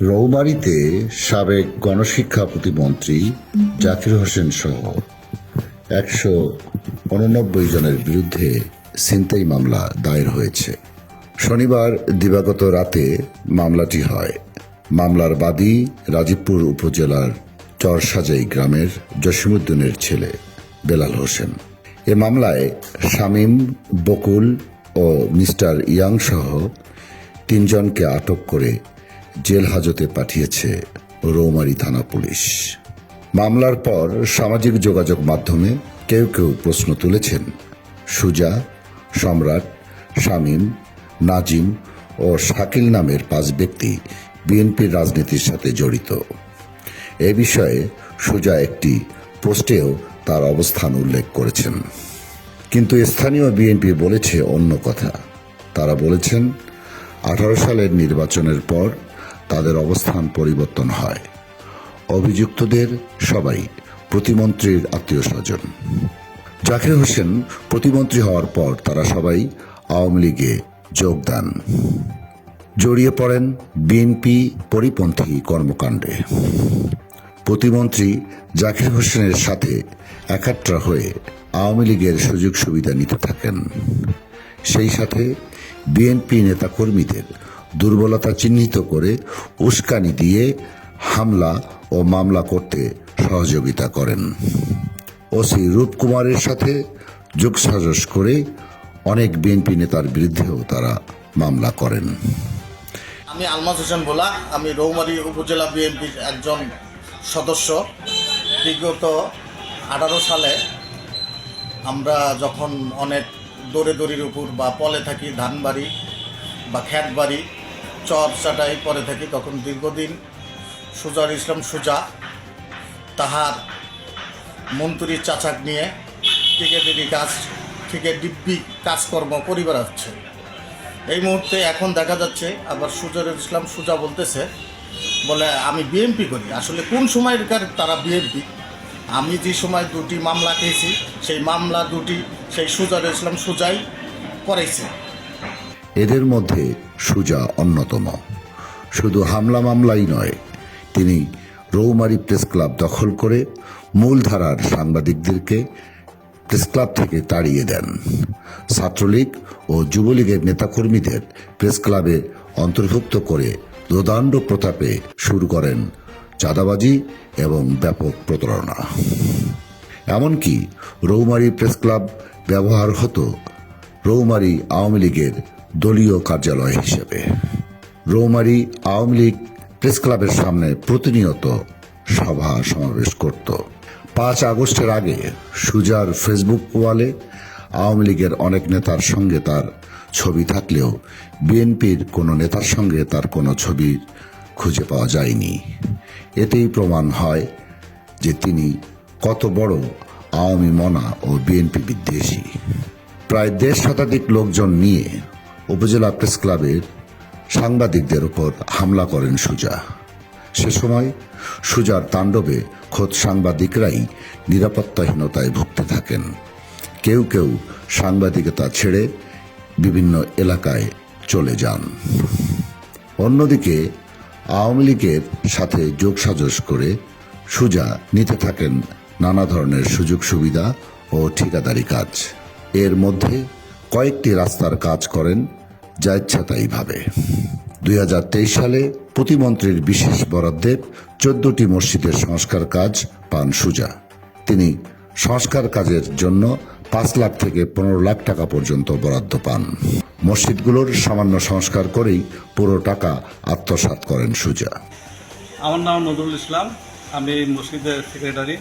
রৌমারীতে সাবেক গণশিক্ষা প্রতিমন্ত্রী জাকির হোসেন সহ একশো উননব্বই জনের বিরুদ্ধে ছিনতাই মামলা দায়ের হয়েছে। শনিবার দিবাগত রাতে মামলাটি হয়। মামলার বাদী রাজীবপুর উপজেলার চরসাজাই গ্রামের জসিমুদ্দিনের ছেলে বেলাল হোসেন। এ মামলায় শামীম, বকুল ও মিস্টার ইয়াং সহ তিনজনকে আটক করে জেল হাজতে পাঠিয়েছে রৌমারি থানা পুলিশ। মামলার পর সামাজিক যোগাযোগ মাধ্যমে কেউ কেউ প্রশ্ন তুলেছেন। সুজা, সম্রাট, শামীম, নাজিম ও শাকিল নামের পাঁচ ব্যক্তি বিএনপির রাজনীতির সাথে জড়িত। এ বিষয়ে সুজা একটি পোস্টেও তার অবস্থান উল্লেখ করেছেন। কিন্তু স্থানীয় বিএনপি বলেছে অন্য কথা। তারা বলেছেন, আঠারো সালের নির্বাচনের পর তাদের অবস্থান পরিবর্তন হয়। অভিযুক্তদের সবাই প্রতিমন্ত্রীর আত্মীয় স্বজন জাকির হোসেন প্রতিমন্ত্রী হওয়ার পর তারা সবাই আওয়ামী লীগে যোগ দেন জড়িয়ে পড়েন বিএনপি পরিপন্থী কর্মকাণ্ডে। প্রতিমন্ত্রী জাকির হোসেনের সাথে একাত্র হয়ে আওয়ামী লীগের সুযোগ সুবিধা নিতে থাকেন। সেই সাথে বিএনপি নেতাকর্মীদের দুর্বলতা চিহ্নিত করে উস্কানি দিয়ে হামলা ও মামলা করতে সহযোগিতা করেন। ওসি রূপকুমারের সাথে যোগসাজস করে অনেক বিএনপি নেতার বিরুদ্ধেও তারা মামলা করেন। আমি আলমাজ হোসেন ভোলা। আমি রৌমারী উপজেলা বিএনপির একজন সদস্য। বিগত আঠারো সালে আমরা যখন অনেক দৌড়ে দড়ির উপর বা পলে থাকি, ধানবাড়ি বা খ্যাতবাড়ি চর চাটাই পরে থাকি, তখন দীর্ঘদিন সুজার ইসলাম সুজা, তাহার মন্ত্রীর চাচাক নিয়ে টিকেটেরি কাজ থেকে দিব্যি কাজকর্ম করিবার হচ্ছে এই মুহূর্তে এখন দেখা যাচ্ছে, আবার সুজরুল ইসলাম সুজা বলতেছে, বলে আমি বিএমপি করি। আসলে কোন সময়কার তারা বিএমপি আমি যে সময় দুটি মামলা খেয়েছি, সেই মামলা দুটি সেই সুজরুল ইসলাম সুজাই করেছে। এদের মধ্যে সুজা অন্যতম। শুধু হামলা মামলাই নয়, তিনি রৌমারি প্রেস ক্লাব দখল করে মূলধারার সাংবাদিকদেরকে প্রেস ক্লাব থেকে তাড়িয়ে দেন। ছাত্রলীগ ও যুবলীগের নেতাকর্মীদের প্রেস ক্লাবে অন্তর্ভুক্ত করে দোদাণ্ড প্রতাপে শুরু করেন চাঁদাবাজি এবং ব্যাপক প্রতারণা। এমনকি রৌমারি প্রেস ক্লাব ব্যবহার হতো রৌমারি আওয়ামী লীগের দলীয় কার্যালয় হিসেবে। রৌমারী আওয়ামী লীগ প্রেস ক্লাবের সামনে প্রতিনিয়ত সভা সমাবেশ করত। পাঁচ আগস্টের আগে সুজার ফেসবুক ওয়ালে আওয়ামী লীগের অনেক নেতার সঙ্গে তার ছবি থাকলেও বিএনপির কোনো নেতার সঙ্গে তার কোনো ছবি খুঁজে পাওয়া যায়নি। এতেই প্রমাণ হয় যে তিনি কত বড় আওয়ামী মনা ও বিএনপি বিদ্বেষী। প্রায় দেড় শতাধিক লোকজন নিয়ে উপজেলা প্রেস ক্লাবের সাংবাদিকদের উপর হামলা করেন সুজা। সে সময় সুজার তাণ্ডবে খোদ সাংবাদিকরাই নিরাপত্তাহীনতায় ভুগতে থাকেন। কেউ কেউ সাংবাদিকতা ছেড়ে বিভিন্ন এলাকায় চলে যান। অন্যদিকে আওয়ামী লীগের সাথে যোগসাজস করে সুজা নিতে থাকেন নানা ধরনের সুযোগ সুবিধা ও ঠিকাদারি কাজ। এর মধ্যে কয়েকটি রাস্তার কাজ করেন যা ইচ্ছা তাই ভাবে। দুই হাজার তেইশ সালে প্রতিমন্ত্রীর বিশেষ বরাদ্দে চোদ্দটি মসজিদের সংস্কার কাজ পান সুজা। তিনি সংস্কার কাজের জন্য পাঁচ লাখ থেকে পনেরো লাখ টাকা পর্যন্ত বরাদ্দ পান। মসজিদগুলোর সামান্য সংস্কার করেই পুরো টাকা আত্মসাৎ করেন সুজা। আমার নাম নজরুল ইসলাম আমি এই মসজিদের সেক্রেটারি।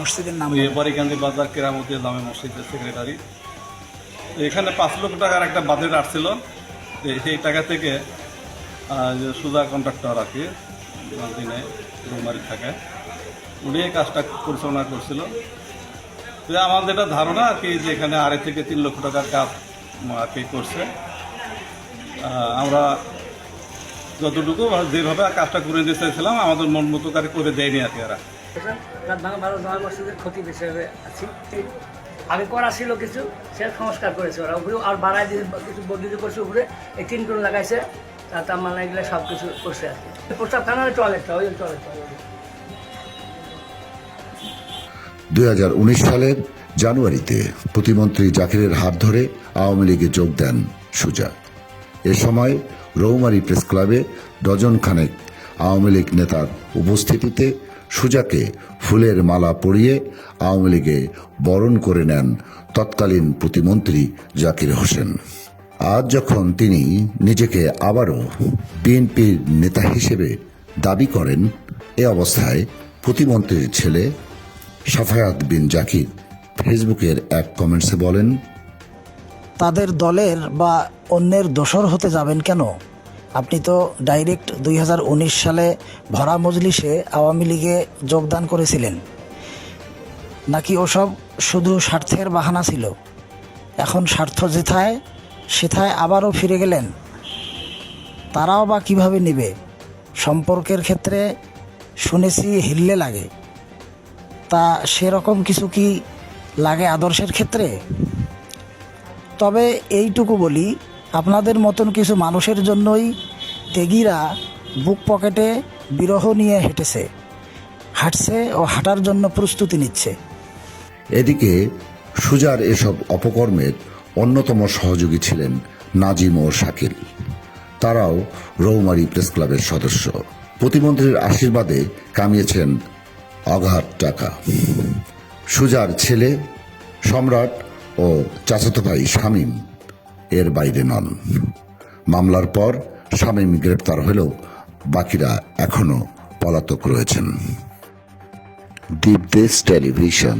মসজিদের নাম বারিকান্দি বাজার কেরামতি নামে মসজিদের সেক্রেটারি। এখানে পাঁচ লক্ষ টাকার একটা বাজেট আসছিল। সেই টাকা থেকে সুজা কন্ট্রাক্টর আর কি দিনে রুমারি থাকে। উনি এই কাজটা পরিচালনা করছিল। তো আমার যেটা ধারণা আর কি, যে এখানে আড়াই থেকে তিন লক্ষ টাকার কাজ আর কি করছে। আমরা যতটুকু যেভাবে কাজটা করে দিতে চাইছিলাম, আমাদের মন মতো করে দেয়নি আর কি এরা। ক্ষতি হিসেবে আছি। আগে করা ছিল কিছু, সে সংস্কার করেছে ওরা। উপরে আর বাড়ায় দিয়ে কিছু বদলি করছে উপরে, এই তিন টন লাগাইছে, তাতা মানে এগুলো সব কিছু করছে আর কি। প্রস্তাব খানার টয়লেটটা ওই টয়লেটটা দুই সালের জানুয়ারিতে প্রতিমন্ত্রী জাকিরের হাত ধরে আওয়ামী লীগে যোগ দেন সুজা। এ সময় রৌমারি প্রেস ক্লাবে ডজন খানেক আওয়ামী লীগ নেতার উপস্থিতিতে সুজাকে ফুলের মালা পরিয়ে আওয়ামী লীগে বরণ করে নেন তৎকালীন প্রতিমন্ত্রী জাকির হোসেন। আজ যখন তিনি নিজেকে আবারও বিএনপির নেতা হিসেবে দাবি করেন, এ অবস্থায় প্রতিমন্ত্রীর ছেলে সাফায়াত বিন জাকির ফেসবুকের এক কমেন্টসে বলেন, তাদের দলের বা অন্যের দোসর হতে যাবেন কেন? আপনি তো ডাইরেক্ট দুই হাজার উনিশ সালে ভরা মজলিসে আওয়ামী লীগে যোগদান করেছিলেন। নাকি ওসব শুধু স্বার্থের বাহানা ছিল? এখন স্বার্থ যেথায়, সেথায় আবারও ফিরে গেলেন। তারাও বা কীভাবে নেবে? সম্পর্কের ক্ষেত্রে শুনেছি হিল্লে লাগে। তা সেরকম কিছু কি লাগে আদর্শের ক্ষেত্রে? তবে এইটুকু বলি আপনাদের মতন কিছু মানুষের জন্যই তেগিরা বুক পকেটে বিরহ নিয়ে হেঁটেছে, হাঁটছে ও হাঁটার জন্য প্রস্তুতি নিচ্ছে। এদিকে সুজার এসব অপকর্মের অন্যতম সহযোগী ছিলেন নাজিম ও শাকিল। তারাও রৌমারি প্রেস ক্লাবের সদস্য। প্রতিমন্ত্রীর আশীর্বাদে কামিয়েছেন অগাধ টাকা। সুজার ছেলে, সম্রাট ও চাচাতো ভাই শামীম। এর বাইরে নন। মামলার পর শামীম গ্রেপ্তার হলেও বাকিরা এখনও পলাতক রয়েছেন। দীপদেশ টেলিভিশন